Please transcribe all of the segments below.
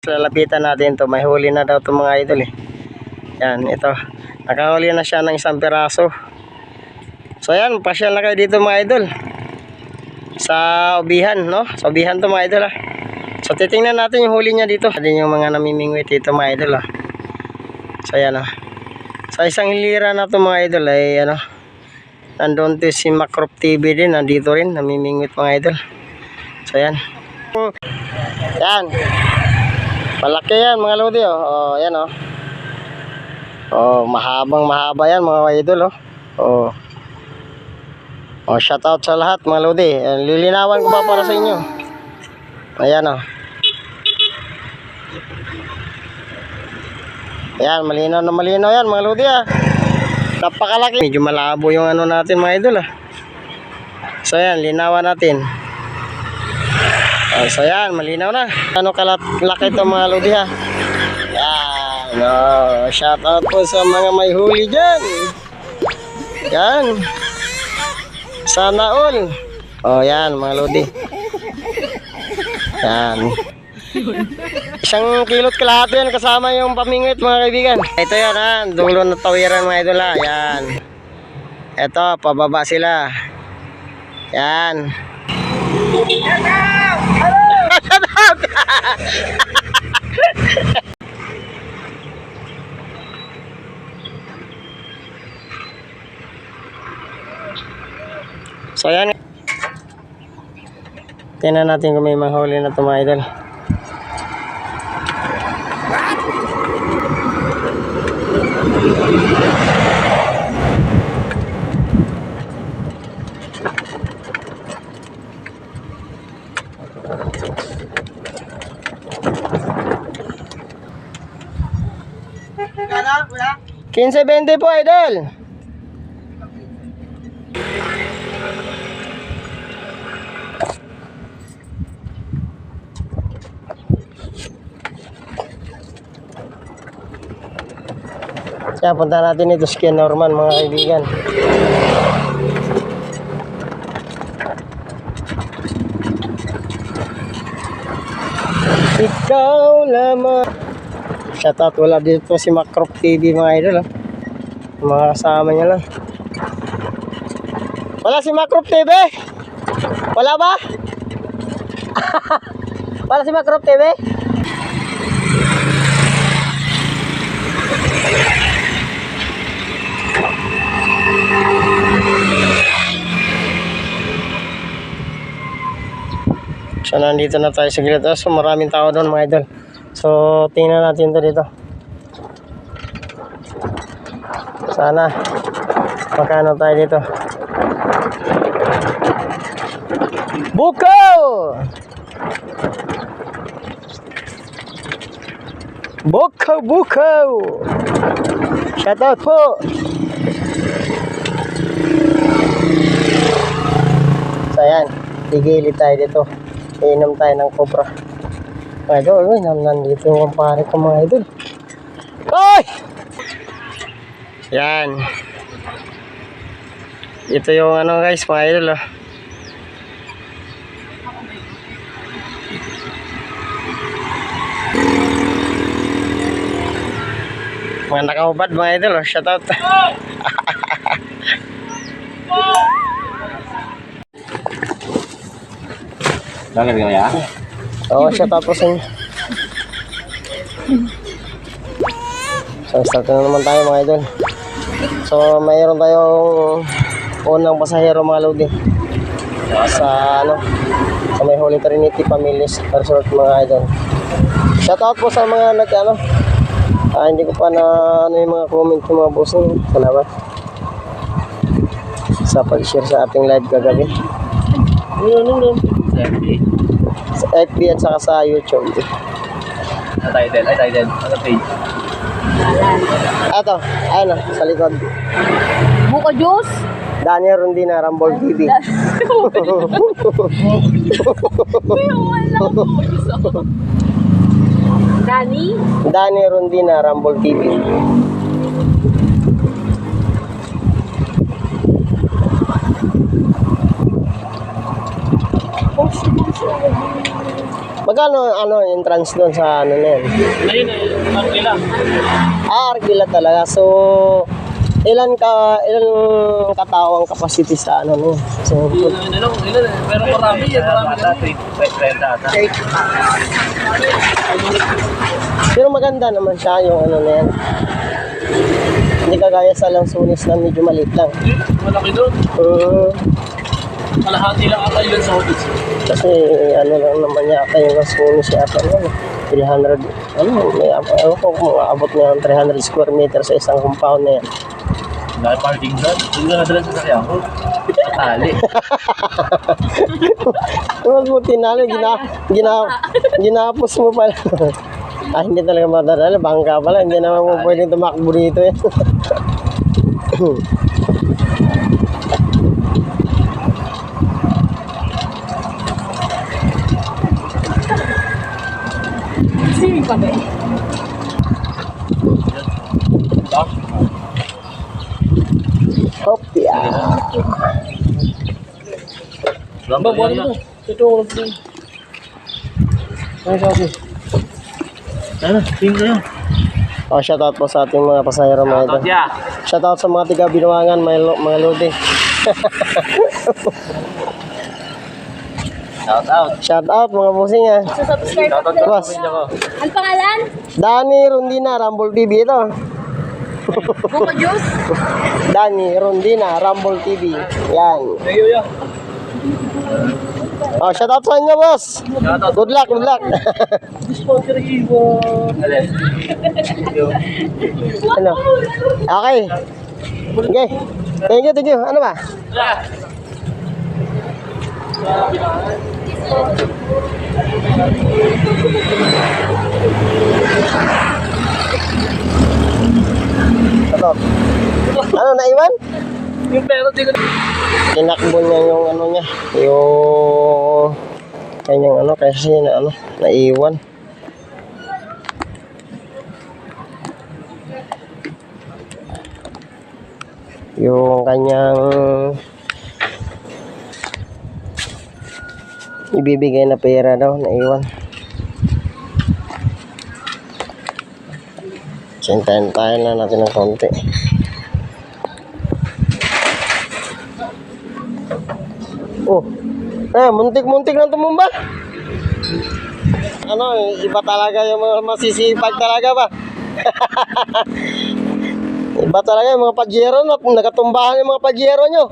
Lalapitan natin to May huli na daw to mga idol eh. Yan, ito. Nakahuli na siya ng isang piraso. So yan, pasyal na kayo dito mga idol. Sa ubihan, no? Sa ubihan to mga idol ah. So titingnan natin yung huli niya dito. Din yung mga namimingwit dito mga idol ah. So yan ah. Sa isang hilira na to mga idol ay ano. Nandun to si Macrop TV din. Nandito rin, namimingwit mga idol. So yan. Yan. Malaki yan mga lodi oh. Oh, yan oh. Oh, mahabang mahaba yan mga idol oh. Oh. Oh, shout out sa lahat mga lodi. Eh, Lilinawan ko pa para sa inyo. Ayan oh. Ayan, malinaw na malinaw yan mga lodi ah. Napakalaki. Medyo malabo yung ano natin mga idol ah. So ayan, linawan natin. Oh, so yan, malinaw na. Ano kalaki ito mga lodi ha? Yan. Oh, shout out po sa mga may huli dyan. Yan. Sana all. Oh, yan mga lodi. Yan. Isang kilot kalahati yan kasama yung pamingwit mga kaibigan. Ito yan ha, dulo na tawiran mga idol. Yan. Ito, pababa sila. Yan. So yan. Tingnan natin kung may mahuli na ito mga idol. Kinse 20 po idol. Kaya punta natin ito sa Norman mga kaibigan. Ikaw lamang. Shoutout wala dito si Macrop TV mga idol. Oh. Mga kasama niya lang. Wala si Macrop TV? Wala ba? wala si Macrop TV? So nandito na tayo sa gilid. So maraming tao doon mga idol. So tingnan natin to dito. Sana makano tayo dito. Bukaw! Bukaw, bukaw! Shout out po! So ayan, tigilid tayo dito. Inom tayo ng cobra. Mga idol, uy, nan- nandito yung pare ko mga idol. Ay! Yan. Ito yung ano guys, mga idol oh. Mga nakaubad mga idol oh, shout out. Bakit kaya? Oo, po sa inyo. So, start na naman tayo mga idol. So, mayroon tayong unang pasahero mga lodi. Sa ano, sa may Holy Trinity Families Resort mga idol. Shout out po sa mga nag ano, ah, hindi ko pa na ano yung mga comment ng mga boss nyo. Salamat. Sa pag-share sa ating live kagabi. Sa FB at saka sa YouTube. Ano title? Ay, title. Ano page? Ato, ayun na, sa likod. Buko juice. Daniel Rondina, Rumble TV. Dani. Dani Rondina, Rumble TV. Magkano Magkano ano entrance doon sa ano na yun? Ayun eh, ang ilang. Ah, Argila talaga. So, ilan ka ilan katao ang capacity sa ano no? So, Ilan, ilan, ilan eh. Pero marami eh, marami pero maganda naman siya yung ano na yan. Hindi kagaya sa Lansunis na medyo maliit lang. Malaki doon. Uh, Kalahati lang ata yun sa office. kasi ano lang naman yata yung Lansunis yata no? 300, ano, may, ano ko kung abot na ng 300 square meter sa isang compound na yan. Dahil parking doon. Hindi na nadala sa sakyan ko. Tali. Huwag mo tinalo, gina, gina, ginapos mo pala. ah, hindi talaga madadala, bangka pala, hindi naman mo pwedeng tumakbo dito eh. Sino pa ba? Hopya. Lamba, buwan mo. Ito, wala po. Ano sabi? Ano? Tingin na yun. Oh, shoutout po sa ating mga pasahero mga ito. Tatya. Shoutout sa mga tiga Binuangan, mga, lo- mga lodi. Shout out. Shoutout mga busing ah. Subscribe Shout out ko. Boss. Ang pangalan? Dani Rondina, Rumble TV ito. Buko Juice? Dani Rondina, Rumble TV. Yan. Ayo, ya. Oh, shoutout sa inyo, boss. Shout out. Good luck, good luck. Ano? Okay. Okay. Thank you, thank you. Ano ba? Shoutout. Ano, naiwan? Yung pera, di ko Tinakbo niya yung ano niya. Yung kanyang ano, kasi na ano, naiwan. Yung kanyang ibibigay na pera daw, naiwan. Sintayin tayo na natin ng konti. Oh. Eh, muntik-muntik lang tumumba. Ano, iba talaga yung mga masisipag talaga ba? iba talaga yung mga pajero no, nagatumbahan yung mga pajero nyo.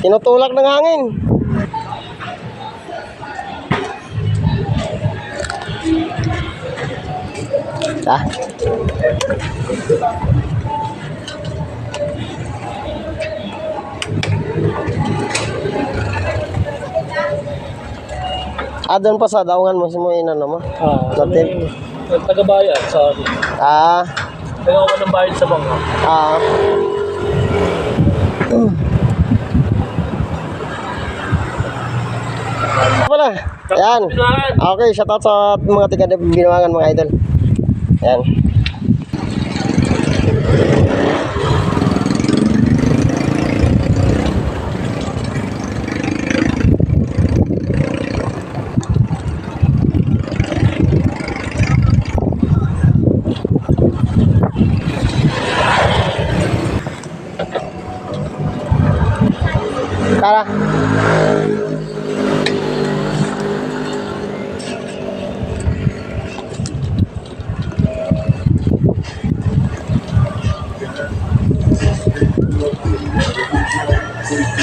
Tinutulak ng hangin. Ah. Ah, doon pa sa daungan mo, mo inano mo. Ah, Natin. Taga-bayad sa akin. Ah, Kaya ako ng bayad sa bangko. ah. Wala. Yan. Okay, shoutout sa mga tiga binawangan mga idol. Yan.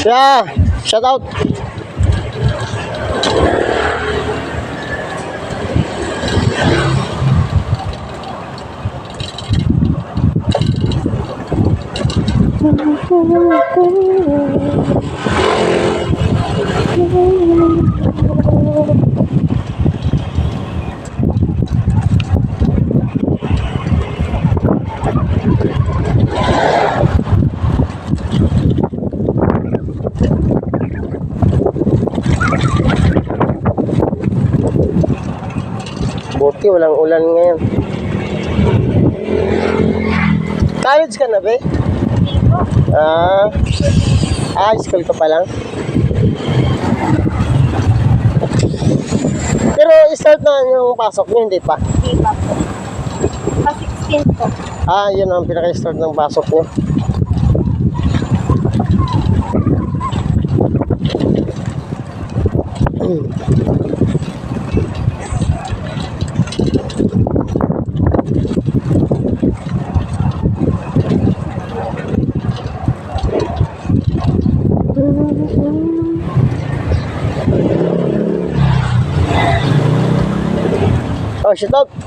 Siya, shout out. Buti walang ulan ngayon. College ka na, be? Ah, high school ka pa lang? Pero Naka-start na yung pasok niyo, hindi pa. Di ba po? Pa 16 po. Ah, yun ang pinaka-start ng pasok niyo. Oh, shut up.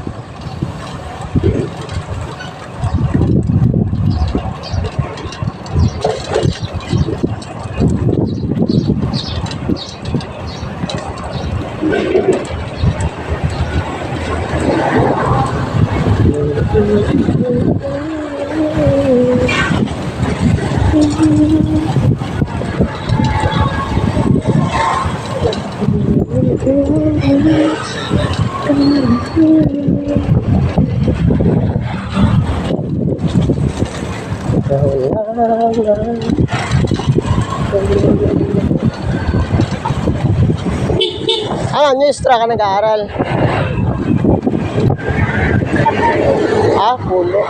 Ah, news ka nag-aaral. Ah, pulo.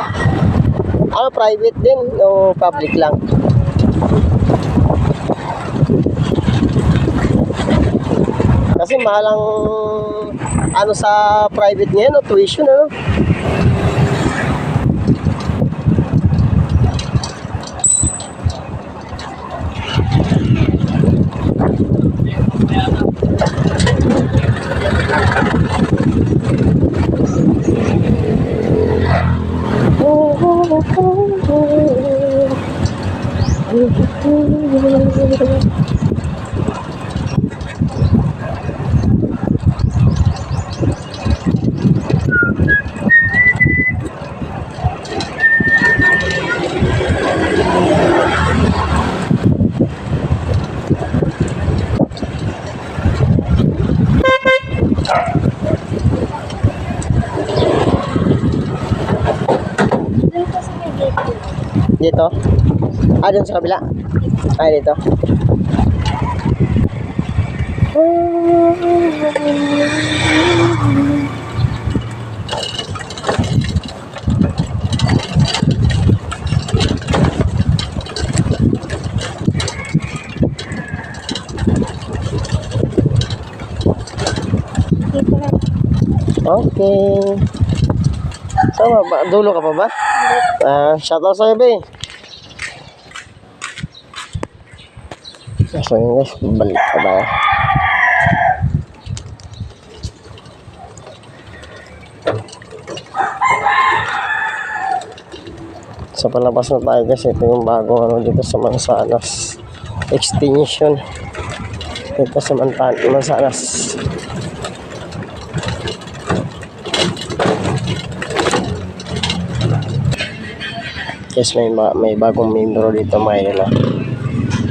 Ah, private din o public lang? Kasi mahalang ano sa private ngayon, no? tuition, ano? Doon Dito? Ah, dun sa kabila? Ah, dito. Okay. So, dulo ka pa ba? Ah, shoutout sa'yo, be. So, yun guys, balik pa tayo. Sa palabas na tayo guys, ito yung bagong ano dito sa Mansanas. Extinction. Dito sa Mansanas. Yes, may, ma- may bagong membro dito mga idol.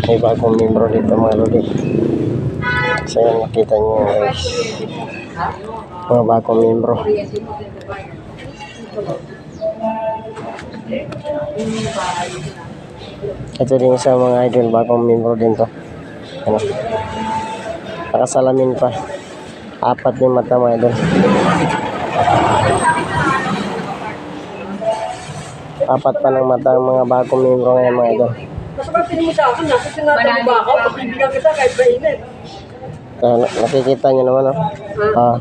May bagong membro dito mga lodi. So yan, nakita nyo guys. Mga bagong membro. Ito din sa mga idol, bagong membro din to. Ano? Nakasalamin pa. Apat yung mata mga idol. Apat pa ng mata mga bagong membro ngayon mga idol. Masakapin mo sa akin, nasa tinatang ba ako? Pagbibigyan kita kahit mainit. Na- nakikita nyo naman, oh. Ah.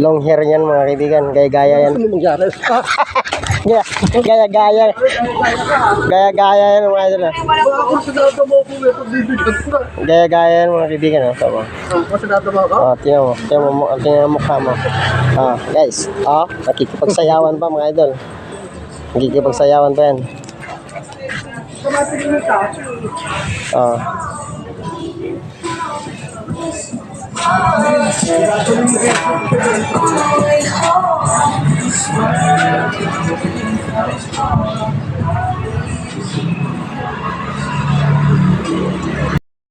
long hair yan, mga kaibigan. Gaya-gaya yan. Ano mangyari? Gaya- Gaya-gaya. Gaya-gaya yan, mga idol. ah. Gaya-gaya yan, mga kaibigan. Oh. Tama. Oh, tingnan mo. Tingnan mo, tingnan mo mukha mo. Ah, guys. Oh, nakikipagsayawan pa, mga idol. Nakikipagsayawan pa yan. Ah. Uh.